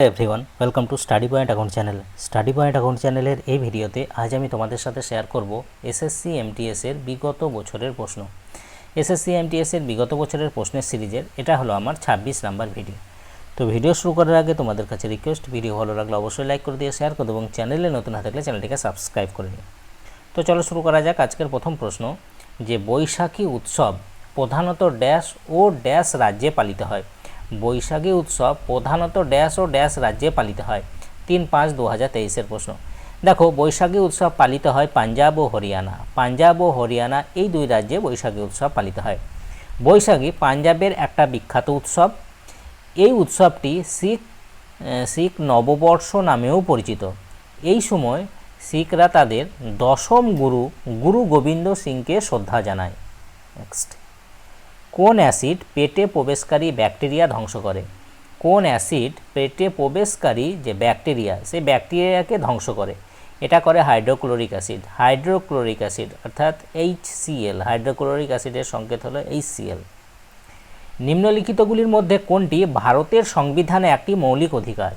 Everyone welcome to study point account channel study point account চ্যানেলের এই ভিডিওতে আজ আমি তোমাদের সাথে শেয়ার করব এসএসসি এমটিএস এর বিগত বছরের প্রশ্ন। এসএসসি এমটিএস এর বিগত বছরের প্রশ্নের সিরিজের, এটা হলো আমার 26 নাম্বার ভিডিও। তো ভিডিও শুরু করার আগে তোমাদের কাছে রিকোয়েস্ট ভিডিও ভালো লাগলে অবশ্যই লাইক করে দিয়ে শেয়ার করে এবং চ্যানেলে নতুন হয়ে থাকলে চ্যানেলটিকে সাবস্ক্রাইব করে নিও। তো চলো শুরু করা যাক আজকের প্রথম প্রশ্ন, যে বৈশাখী উৎসব প্রধানত ড্যাশ ও ড্যাশ রাজ্যে পালিত হয়। বৈশাখী উৎসব প্রধানত ড্যাশ ও ড্যাশ রাজ্যে পালিত হয়। তিন পাঁচ দু হাজার তেইশের প্রশ্ন। দেখো, বৈশাখী উৎসব পালিত হয় পাঞ্জাব ও হরিয়ানা। পাঞ্জাব ও হরিয়ানা এই দুই রাজ্যে বৈশাখী উৎসব পালিত হয়। বৈশাখী পাঞ্জাবের একটা বিখ্যাত উৎসব। এই উৎসবটি শিখ শিখ নববর্ষ নামেও পরিচিত। এই সময় শিখরা তাদের দশম গুরু গুরু গোবিন্দ সিংকে শ্রদ্ধা জানায়। নেক্সট কোন অ্যাসিড পেটে প্রবেশকারী ব্যাকটেরিয়া ধ্বংস করে? কোন অ্যাসিড পেটে প্রবেশকারী যে ব্যাকটেরিয়া, সেই ব্যাকটেরিয়াকে ধ্বংস করে? এটা করে হাইড্রোক্লোরিক অ্যাসিড। হাইড্রোক্লোরিক অ্যাসিড অর্থাৎ এইচ সিএল হাইড্রোক্লোরিক অ্যাসিডের সংকেত হলো এইচ সিএল নিম্নলিখিতগুলির মধ্যে কোনটি ভারতের সংবিধানে একটি মৌলিক অধিকার?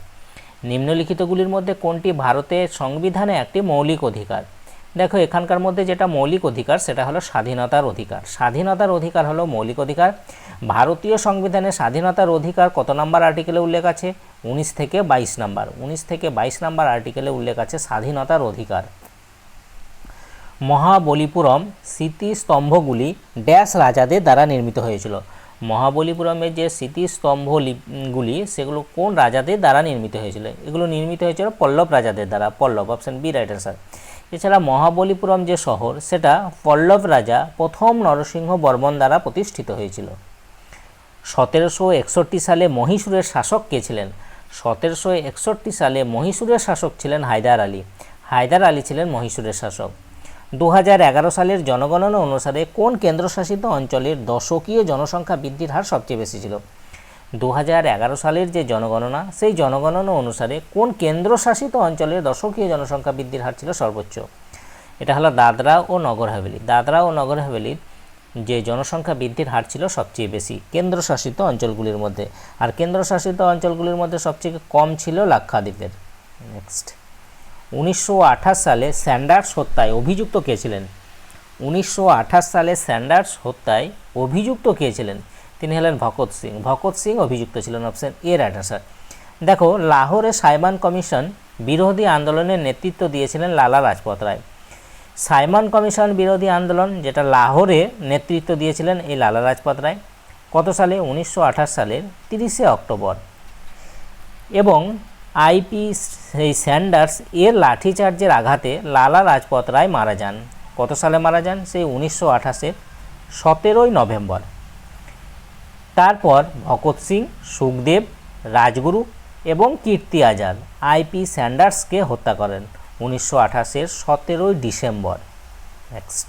নিম্নলিখিতগুলির মধ্যে কোনটি ভারতের সংবিধানে একটি মৌলিক অধিকার? দেখো, এখানকার মধ্যে যেটা মৌলিক অধিকার, সেটা হলো স্বাধীনতার অধিকার। স্বাধীনতার অধিকার হলো মৌলিক অধিকার। ভারতীয় সংবিধানে স্বাধীনতার অধিকার কত নম্বর আর্টিকেলে উল্লেখ আছে? উনিশ থেকে বাইশ নম্বর। উনিশ থেকে বাইশ নম্বর আর্টিকেলে উল্লেখ আছে স্বাধীনতার অধিকার। মহাবলিপুরম স্মৃতিস্তম্ভগুলি ড্যাশ রাজাদের দ্বারা নির্মিত হয়েছিল। মহাবলীপুরমের যে স্মৃতিস্তম্ভগুলি, সেগুলো কোন রাজাদের দ্বারা নির্মিত হয়েছিল? এগুলো নির্মিত হয়েছিল পল্লব রাজাদের দ্বারা। Pallava, option B, right answer. এছাড়া মহাবলীপুরম যে শহর, সেটা পল্লব রাজা প্রথম নরসিংহ বর্মন দ্বারা প্রতিষ্ঠিত হয়েছিল। সতেরোশো একষট্টি সালে মহীশূরের শাসক কে ছিলেন? সতেরোশো একষট্টি সালে মহীশূরের শাসক ছিলেন হায়দার আলী। হায়দার আলী ছিলেন মহীশূরের শাসক। দু সালের জনগণনা অনুসারে কোন কেন্দ্রশাসিত অঞ্চলের দশকীয় জনসংখ্যা বৃদ্ধির হার সবচেয়ে বেশি ছিল? দু সালের যে জনগণনা, সেই জনগণনা অনুসারে কোন কেন্দ্রশাসিত অঞ্চলের দশকীয় জনসংখ্যা বৃদ্ধির হার ছিল সর্বোচ্চ? এটা হলো দাদরা ও নগর হাভেলি। দাদরা ও নগর হাভেলির যে জনসংখ্যা বৃদ্ধির হার ছিল সবচেয়ে বেশি কেন্দ্রশাসিত অঞ্চলগুলির মধ্যে। আর কেন্দ্রশাসিত অঞ্চলগুলির মধ্যে সবচেয়ে কম ছিল লাক্ষাদ্বীপের। নেক্সট উনিশশো আঠাশ সালে স্যান্ডার্স হত্যায় অভিযুক্ত কে ছিলেন? উনিশশো আঠাশ সালে স্যান্ডার্স হত্যায় অভিযুক্ত কে ছিলেন? তিনি হলেন ভকত সিং। ভকত সিং অভিযুক্ত ছিলেন অপশন এ রাইট আনসার দেখো, লাহোরে সাইমান কমিশন বিরোধী আন্দোলনের নেতৃত্ব দিয়েছিলেন লালা রাজপথ রায়। সাইমন কমিশন বিরোধী আন্দোলন যেটা লাহোরে নেতৃত্ব দিয়েছিলেন এই লালা রাজপথ রায়, কত সালে? উনিশশো আঠাশ সালের তিরিশে অক্টোবর। এবং আইপি সেই স্যান্ডার্স এর লাঠিচার্জের আঘাতে লালা রাজপথ রায় মারা যান। কত সালে মারা যান? সেই উনিশশো আঠাশের সতেরোই নভেম্বর। তারপর ভকত সিং, সুখদেব, রাজগুরু এবং কীর্তি আজাদ আইপি স্যান্ডার্সকে হত্যা করেন উনিশশো আঠাশের সতেরোই ডিসেম্বর। নেক্সট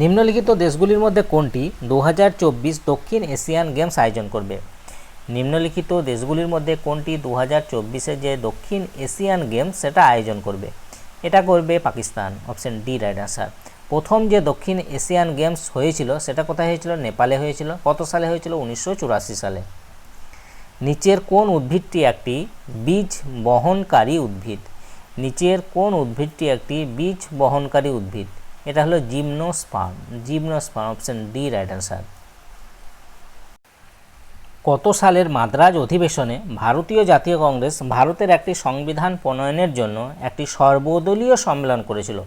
নিম্নলিখিত দেশগুলির মধ্যে কোনটি দু হাজার চব্বিশ দক্ষিণ এশিয়ান গেমস আয়োজন করবে? নিম্নলিখিত দেশগুলির মধ্যে কোনটি দু হাজার যে দক্ষিণ এশিয়ান গেমস সেটা আয়োজন করবে? এটা করবে Pakistan. Option D right answer প্রথম যে দক্ষিণ এশিয়ান গেমস হয়েছিল, সেটা কোথায় হয়েছিল? নেপালে হয়েছিল। কত সালে হয়েছিল? উনিশশো চুরাশি সালে। নিচের কোন উদ্ভিদটি একটি বীজ বহনকারী উদ্ভিদ? নিচের কোন উদ্ভিদটি একটি বীজ বহনকারী উদ্ভিদ? এটা হলো gymnosperm gymnosperm option D, right answer. কত সালের মাদ্রাজ অধিবেশনে ভারতীয় জাতীয় কংগ্রেস ভারতের একটি সংবিধান প্রণয়নের জন্য একটি সর্বদলীয় সম্মেলন করেছিল?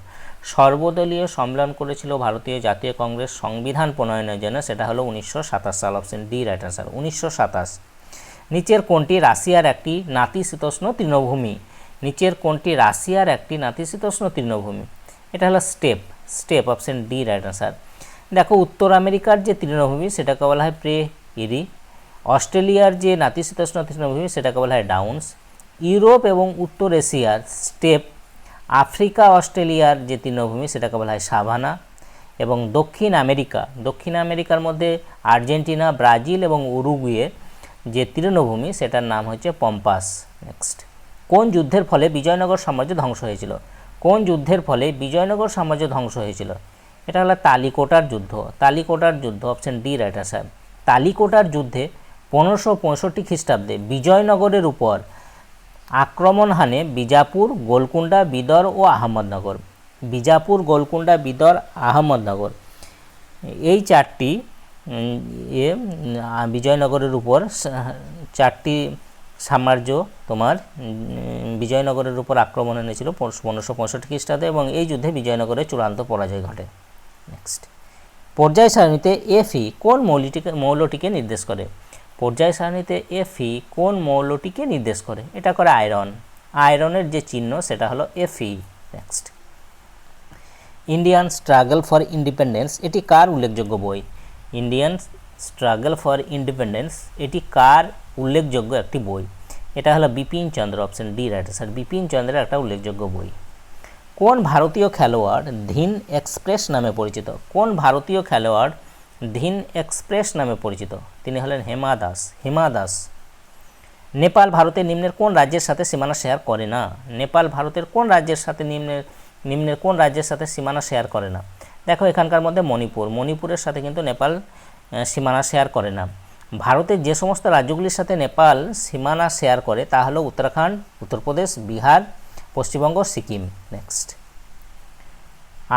সর্বদলীয় সম্মেলন করেছিল ভারতীয় জাতীয় কংগ্রেস সংবিধান প্রণয়নের জন্য, সেটা হলো উনিশশো সাতাশ সাল অপশন ডি রাইট আনসার উনিশশো সাতাশ। নিচের কোনটি রাশিয়ার একটি নাতিশীতোষ্ণ তৃণভূমি। নিচের কোনটি রাশিয়ার একটি নাতিশীতোষ্ণ তৃণভূমি। এটা হলো steppe steppe option D right answer দেখো, উত্তর আমেরিকার যে তৃণভূমি, সেটাকে বলা হয় প্রে ইরি। অস্ট্রেলিয়ার যে নাতিশীতোষ্ণ তৃণভূমি, সেটাকে বলা হয় ডাউন্স। ইউরোপ এবং উত্তর এশিয়ার স্টেপ আফ্রিকা, অস্ট্রেলিয়ার যে তৃণভূমি সেটাকে বলা হয় সাভানা এবং দক্ষিণ আমেরিকা। দক্ষিণ আমেরিকার মধ্যে আর্জেন্টিনা, ব্রাজিল এবং উরুগুয়ে যে তৃণভূমি সেটার নাম হচ্ছে পম্পাস। নেক্সট কোন যুদ্ধের ফলে বিজয়নগর সাম্রাজ্য ধ্বংস হয়েছিল? কোন যুদ্ধের ফলে বিজয়নগর সাম্রাজ্য ধ্বংস হয়েছিল? এটা হলো তালিকোটার যুদ্ধ। তালিকোটার যুদ্ধ অপশন ডি রাইট আনসার তালিকোটার যুদ্ধে পনেরোশো পঁয়ষট্টি খ্রিস্টাব্দে বিজয়নগরের উপর আক্রমণ হানে বিজাপুর গোলকুন্ডা বিদর ও আহমদনগর। বিজাপুর গোলকুন্ডা বিদর আহমদনগর। এই চারটি আহ, বিজয়নগরের উপর চারটি সাম্রাজ্য তোমার বিজয়নগরের উপর আক্রমণ এনেছিল পনেরোশো পঁয়ষট্টি খ্রিস্টাব্দে এবং এই যুদ্ধে বিজয়নগরের চূড়ান্ত পরাজয় ঘটে। নেক্সট পর্যায় সারণীতে এফই কোন মৌলটিকে মৌলটিকে নির্দেশ করে? পর্যায় সারণীতে এফই কোন মৌলটিকে নির্দেশ করে? এটা করে আয়রন। আয়রনের যে চিহ্ন, সেটা হলো FE next Indian struggle for independence এটি কার উল্লেখযোগ্য বই? ইন্ডিয়ান স্ট্রাগল ফর ইন্ডিপেন্ডেন্স এটি কার উল্লেখযোগ্য একটি বই? এটা হলো Bipin Chandra option D right sir Bipin চন্দ্রের একটা উল্লেখযোগ্য বই। কোন ভারতীয় খেলোয়াড় ধীন এক্সপ্রেস নামে পরিচিত? কোন ভারতীয় খেলোয়াড় ধীন এক্সপ্রেস নামে পরিচিত। তিনি হলেন হেমা দাস। হেমা দাস, নেপাল ভারতের নিম্নের কোন রাজ্যের সাথে সীমানা শেয়ার করে না? নেপাল ভারতের কোন রাজ্যের সাথে নিম্নের নিম্নের কোন রাজ্যের সাথে সীমানা শেয়ার করে না? দেখো এখানকার মধ্যে মণিপুর। মণিপুরের সাথে কিন্তু নেপাল সীমানা শেয়ার করে না। ভারতের যে সমস্ত রাজ্যগুলির সাথে নেপাল সীমানা শেয়ার করে তা হলো উত্তরাখণ্ড, উত্তরপ্রদেশ, বিহার, পশ্চিমবঙ্গ, সিকিম। নেক্সট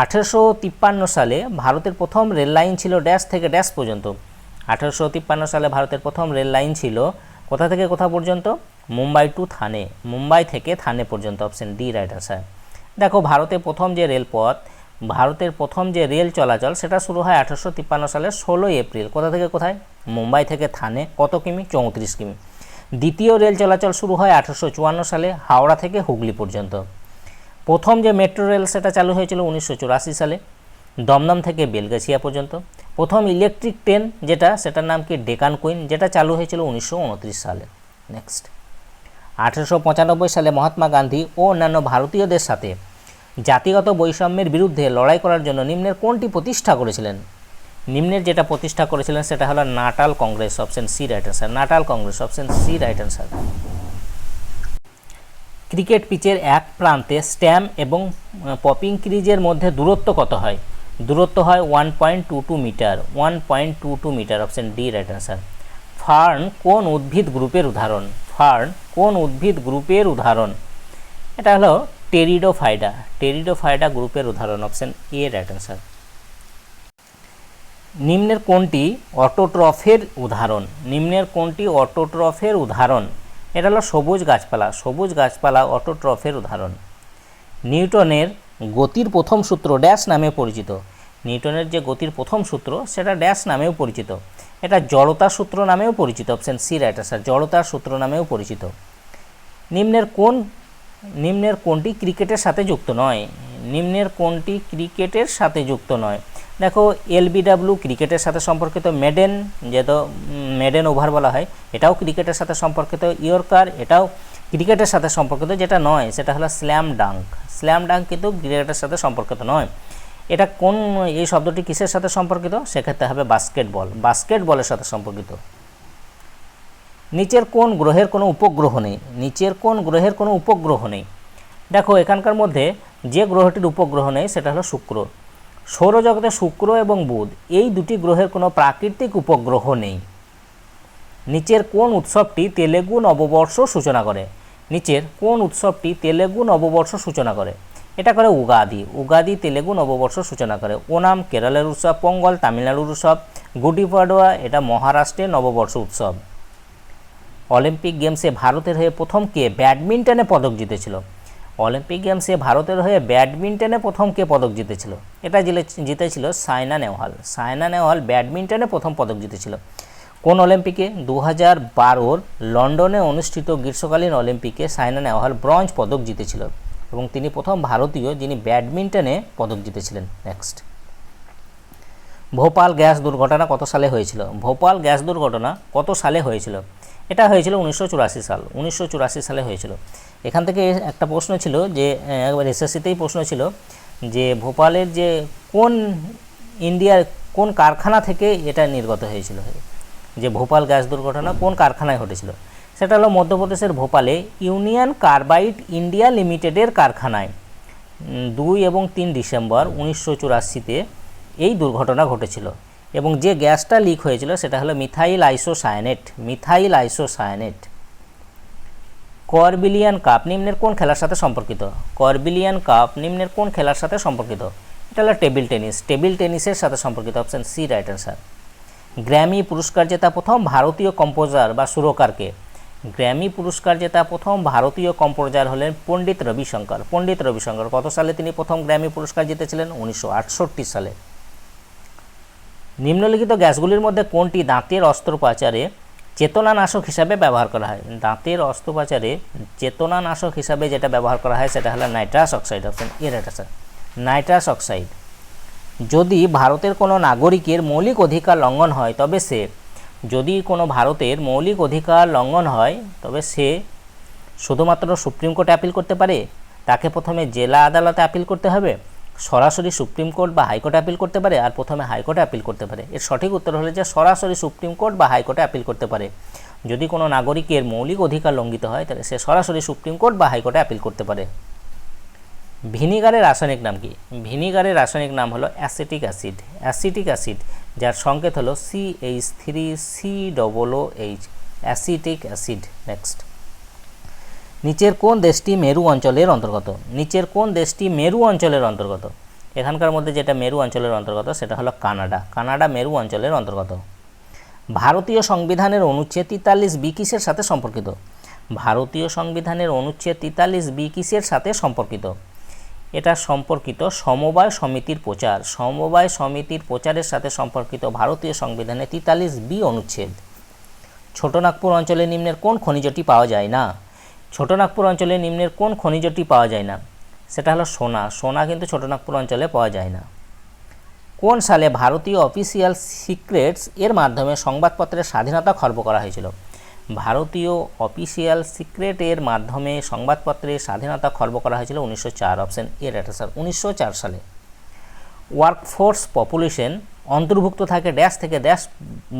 আঠেরোশো তিপ্পান্ন সালে ভারতের প্রথম রেল লাইন ছিল ড্যাশ থেকে ড্যাশ পর্যন্ত। আঠেরোশো তিপ্পান্ন সালে ভারতের প্রথম রেল লাইন ছিল কোথা থেকে কোথা পর্যন্ত? মুম্বাই টু থানে, মুম্বাই থেকে থানে পর্যন্ত অপশন ডি রাইট আনসার দেখো, ভারতের প্রথম যে রেলপথ, ভারতের প্রথম যে রেল চলাচল, সেটা শুরু হয় আঠেরোশো তিপ্পান্ন সালের ষোলোই এপ্রিল। কোথা থেকে কোথায়? মুম্বাই থেকে থানে, কত কিমি? চৌত্রিশ কিমি। দ্বিতীয় রেল চলাচল শুরু হয় আঠেরোশো সালে, হাওড়া থেকে হুগলি পর্যন্ত। প্রথম যে মেট্রো রেল সেটা চালু হয়েছিল উনিশশো চুরাশি সালে, দমদম থেকে বেলগাছিয়া পর্যন্ত। প্রথম ইলেকট্রিক ট্রেন যেটা, সেটার নাম কি? ডেকান কুইন যেটা চালু হয়েছিল উনিশশো উনত্রিশ সালে। নেক্সট আঠেরোশো পঁচানব্বই সালে মহাত্মা গান্ধী ও অন্যান্য ভারতীয়দের সাথে জাতিগত বৈষম্যের বিরুদ্ধে লড়াই করার জন্য নিম্নের কোনটি প্রতিষ্ঠা করেছিলেন? নিম্নের যেটা প্রতিষ্ঠা করেছিলেন, সেটা হলো Natal Congress option C right answer Natal Congress option C right answer cricket পিচের এক প্রান্তে স্ট্যাম্প এবং পপিং ক্রিজের মধ্যে দূরত্ব কত হয়? দূরত্ব হয় one point two two metre one point two two metre option D right answer fern কোন উদ্ভিদ গ্রুপের উদাহরণ? ফার্ন কোন উদ্ভিদ গ্রুপের উদাহরণ? এটা হলো টেরিডোফাইডা টেরিডোফাইডা গ্রুপের উদাহরণ অপশন এ রাইট অ্যান্সার নিম্নের কোনটি অটোট্রফের উদাহরণ? নিম্নের কোনটি অটোট্রফের উদাহরণ? এটা হলো সবুজ গাছপালা। সবুজ গাছপালা অটোট্রফের উদাহরণ। নিউটনের গতির প্রথম সূত্র ড্যাশ নামে পরিচিত। নিউটনের যে গতির প্রথম সূত্র, সেটা ড্যাশ নামেও পরিচিত। এটা জড়তার সূত্র নামেও পরিচিত, অপশন সি রাইট স্যার জড়তার সূত্র নামেও পরিচিত। নিম্নের কোন, নিম্নের কোনটি ক্রিকেটের সাথে যুক্ত নয়? নিম্নের কোনটি ক্রিকেটের সাথে যুক্ত নয়? দেখো এলবিডাব্লিউ ক্রিকেটের সাথে সম্পর্কিত মেডেন, যেহেতু মেডেন ওভার বলা হয়, এটাও ক্রিকেটের সাথে সম্পর্কিত। ইয়র্কার, এটাও ক্রিকেটের সাথে সম্পর্কিত, যেটা নয়, সেটা হলো স্ল্যাম ডাঙ্ক। স্ল্যাম ডাঙ্ক কিন্তু ক্রিকেটের সাথে সম্পর্কিত নয়। এটা কোন, এই শব্দটি কিসের সাথে সম্পর্কিত? সেক্ষেত্রে হবে বাস্কেটবল। বাস্কেটবলের সাথে সম্পর্কিত। নিচের কোন গ্রহের কোনো উপগ্রহ নেই? নিচের কোন গ্রহের কোনো উপগ্রহ নেই? দেখো, এখানকার মধ্যে যে গ্রহটির উপগ্রহ নেই, সেটা হলো শুক্র। সৌরজগতে শুক্র এবং বুধ, এই দুটি গ্রহের কোনো প্রাকৃতিক উপগ্রহ নেই। নিচের কোন উৎসবটি তেলেগু নববর্ষ সূচনা করে? নিচের কোন উৎসবটি তেলেগু নববর্ষ সূচনা করে? এটা করে উগাদি। উগাদি তেলেগু নববর্ষ সূচনা করে। ওনাম কেরলের উৎসব, পঙ্গল তামিলনাড়ুর উৎসব গুডি পাডোয়া এটা মহারাষ্ট্রের নববর্ষ উৎসব। অলিম্পিক গেমসে ভারতের হয়ে প্রথম কে ব্যাডমিন্টনে পদক জিতেছিল? অলিম্পিক গেমসে ভারতের হয়ে ব্যাডমিন্টনে প্রথম কে পদক জিতেছিল? এটা জিতেছিল সায়না নেওয়াল সায়না নেওয়াল ব্যাডমিন্টনে প্রথম পদক জিতেছিল। কোন অলিম্পিকে? দু হাজার বারোর লন্ডনে অনুষ্ঠিত গ্রীষ্মকালীন অলিম্পিকে সায়না নেওয়াল ব্রঞ্জ পদক জিতেছিল এবং তিনি প্রথম ভারতীয় যিনি ব্যাডমিন্টনে পদক জিতেছিলেন। নেক্সট ভোপাল গ্যাস দুর্ঘটনা কত সালে হয়েছিল? ভোপাল গ্যাস দুর্ঘটনা কত সালে হয়েছিল? এটা হয়েছিল উনিশশো চুরাশি সাল, উনিশশো চুরাশি সালে হয়েছিল। এখান থেকে একটা প্রশ্ন ছিল যে, একবার এসএসসিতেই প্রশ্ন ছিল যে, ভোপালের যে কোন ইন্ডিয়ার কোন কারখানা থেকে এটা নির্গত হয়েছিল? যে ভোপাল গ্যাস দুর্ঘটনা কোন কারখানায় ঘটেছিল? সেটা হলো মধ্যপ্রদেশের ভোপালে ইউনিয়ন কার্বাইড ইন্ডিয়া লিমিটেডের কারখানায় দুই এবং তিন ডিসেম্বর উনিশশো চুরাশিতে এই দুর্ঘটনা ঘটেছিল। এবং যে গ্যাসটা লিক হয়েছিল সেটা হলো methyl isocyanate methyl isocyanate. Corbillon cup নিম্নের কোন খেলার সাথে সম্পর্কিত? করবিলিয়ান কাপ নিম্নের কোন খেলার সাথে সম্পর্কিত? এটা হলো টেবিল টেনিস। টেবিল টেনিসের সাথে সম্পর্কিত option C right answer. Grammy পুরস্কার জেতা প্রথম ভারতীয় কম্পোজার বা সুরকারকে। গ্র্যামি পুরস্কার জেতা প্রথম ভারতীয় কম্পোজার হলেন পণ্ডিত রবিশঙ্কর। পণ্ডিত রবিশঙ্কর কত সালে তিনি প্রথম গ্র্যামি পুরস্কার জিতেছিলেন? উনিশশো আটষট্টি সালে। নিম্নলিখিত গ্যাসগুলির মধ্যে কোনটি দাঁতের অস্ত্রোপচারে চেতনানাশক হিসাবে ব্যবহার করা হয়? দাঁতের অস্ত্রোপচারে চেতনানাশক হিসাবে যেটা ব্যবহার করা হয় সেটা হলো নাইট্রাস অক্সাইড অপশন এর এটা নাইট্রাস অক্সাইড। যদি ভারতের কোনো নাগরিকের মৌলিক অধিকার লঙ্ঘন হয়, তবে সে, যদি কোনো ভারতের মৌলিক অধিকার লঙ্ঘন হয়, তবে সে শুধুমাত্র সুপ্রিম কোর্টে আপিল করতে পারে? তাকে প্রথমে জেলা আদালতে আপিল করতে হবে? সরাসরি সুপ্রিম কোর্ট বা হাইকোর্টে আপিল করতে পারে আর প্রথমে হাইকোর্টে আপিল করতে পারে। এর সঠিক উত্তর হলো যে সরাসরি সুপ্রিম কোর্ট বা হাইকোর্টে আপিল করতে পারে। যদি কোনো নাগরিকের মৌলিক অধিকার লঙ্ঘিত হয়, তাহলে সে সরাসরি সুপ্রিম কোর্ট বা হাইকোর্টে আপিল করতে পারে। ভিনিগারের রাসায়নিক নাম কি? ভিনিগারের রাসায়নিক নাম হলো অ্যাসিটিক অ্যাসিড। অ্যাসিটিক অ্যাসিড, যার সংকেত হলো C H three C double O H acetic acid next নিচের কোন দেশটি মেরু অঞ্চলের অন্তর্গত? নিচের কোন দেশটি মেরু অঞ্চলের অন্তর্গত? এখানকার মধ্যে যেটা মেরু অঞ্চলের অন্তর্গত, সেটা হলো কানাডা। কানাডা মেরু অঞ্চলের অন্তর্গত। ভারতীয় সংবিধানের অনুচ্ছেদ তেতাল্লিশ বি কিসের সাথে সম্পর্কিত? ভারতীয় সংবিধানের অনুচ্ছেদ তেতাল্লিশ বি কিসের সাথে সম্পর্কিত? এটা সম্পর্কিত সমবায় সমিতির প্রচার। সমবায় সমিতির প্রচারের সাথে সম্পর্কিত ভারতীয় সংবিধানে তেতাল্লিশ বি অনুচ্ছেদ। ছোটনাগপুর অঞ্চলে নিম্নের কোন খনিজটি পাওয়া যায় না? ছোটনাগপুর অঞ্চলে নিম্নের কোন খনিজটি পাওয়া যায় না? সেটা হলো সোনা। সোনা কিন্তু ছোটনাগপুর অঞ্চলে পাওয়া যায় না। কোন সালে ভারতীয় অফিসিয়াল সিক্রেটস এর মাধ্যমে সংবাদপত্রের স্বাধীনতা খর্ব করা হয়েছিল? ভারতীয় অফিসিয়াল সিক্রেট এর মাধ্যমে সংবাদপত্রের স্বাধীনতা খর্ব করা হয়েছিল উনিশশো চার। অপশন এর এটা স্যার উনিশশো চার সালে। ওয়ার্কফোর্স পপুলেশন অন্তর্ভুক্ত থাকে ড্যাশ থেকে ড্যাশ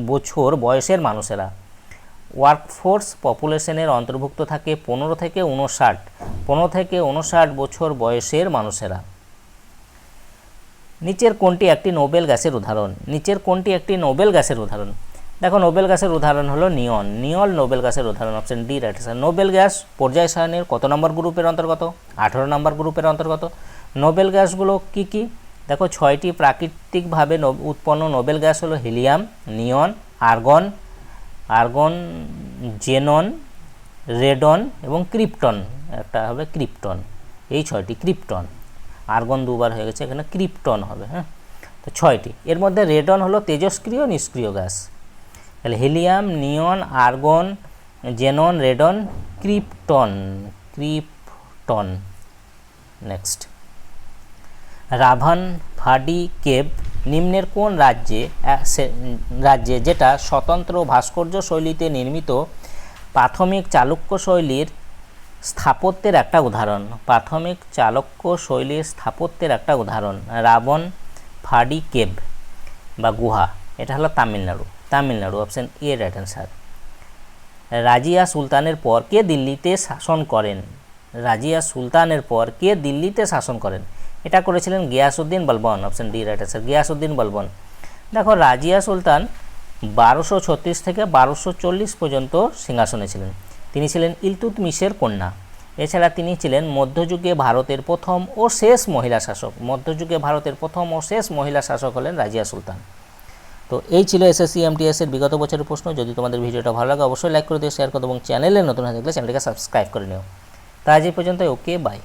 বছর বয়সের মানুষেরা। ওয়ার্কফোর্স পপুলেশনের অন্তর্ভুক্ত থাকে পনেরো থেকে উনষাট পনেরো থেকে উনষাট বছর বয়সের মানুষেরা। নিচের কোনটি একটি নোবেল গ্যাসের উদাহরণ? নিচের কোনটি একটি নোবেল গ্যাসের উদাহরণ? দেখো, নোবেল গ্যাসের উদাহরণ হলো নিয়ন। নিয়ল নোবেল গ্যাসের উদাহরণ option D right noble gas পর্যায় সারণীর কত নম্বর গ্রুপের অন্তর্গত? আঠারো নম্বর গ্রুপের অন্তর্গত। নোবেল গ্যাসগুলো কি কি? দেখো, ছয়টি প্রাকৃতিকভাবে উৎপন্ন নোবেল গ্যাস হলো helium, neon, argon argon, xenon, radon এবং ক্রিপ্টন, একটা হবে ক্রিপ্টন। এই ছয়টি ক্রিপ্টন। আর্গন দুবার হয়ে গেছে, এখানে ক্রিপ্টন হবে হ্যাঁ? তো ছয়টি। এর মধ্যে রেডন হলো তেজস্ক্রিয় নিষ্ক্রিয় গ্যাস। তাহলে helium, neon, argon, xenon, radon, krypton krypton. Next. Ravan Phadi cave নিম্নের কোন রাজ্যে রাজ্যে যেটা স্বতন্ত্র ভাস্কর্য শৈলীতে নির্মিত প্রাথমিক চালুক্য শৈলীর স্থাপত্যের একটা উদাহরণ। প্রাথমিক চালুক্য শৈলীর স্থাপত্যের একটা উদাহরণ, রাবণ, ফাডি কেভ বা গুহা। এটা হলো Tamil Nadu Tamil Nadu option A right answer Razia সুলতানের পর কে দিল্লিতে শাসন করেন? রাজিয়া সুলতানের পর কে দিল্লিতে শাসন করেন? এটা করেছিলেন Ghiyasuddin Balban option D right answer Ghiyasuddin Balban. দেখো, রাজিয়া সুলতান বারোশো ছত্রিশ থেকে বারোশো চল্লিশ পর্যন্ত সিংহাসনে ছিলেন। তিনি ছিলেন ইলতুতমিশের কন্যা। এছাড়া তিনি ছিলেন মধ্যযুগে ভারতের প্রথম ও শেষ মহিলা শাসক। মধ্যযুগে ভারতের প্রথম ও শেষ মহিলা শাসক হলেন রাজিয়া সুলতান। তো এই ছিল এসএসসি এমটিএস এর বিগত বছরের প্রশ্ন। যদি তোমাদের ভিডিওটা ভালো লাগে, অবশ্যই লাইক করে দিও শেয়ার করো এবং চ্যানেলে নতুন হয়ে থাকলে চ্যানেলটিকে সাবস্ক্রাইব করে নিও। তা আজ এই পর্যন্ত ওকে বাই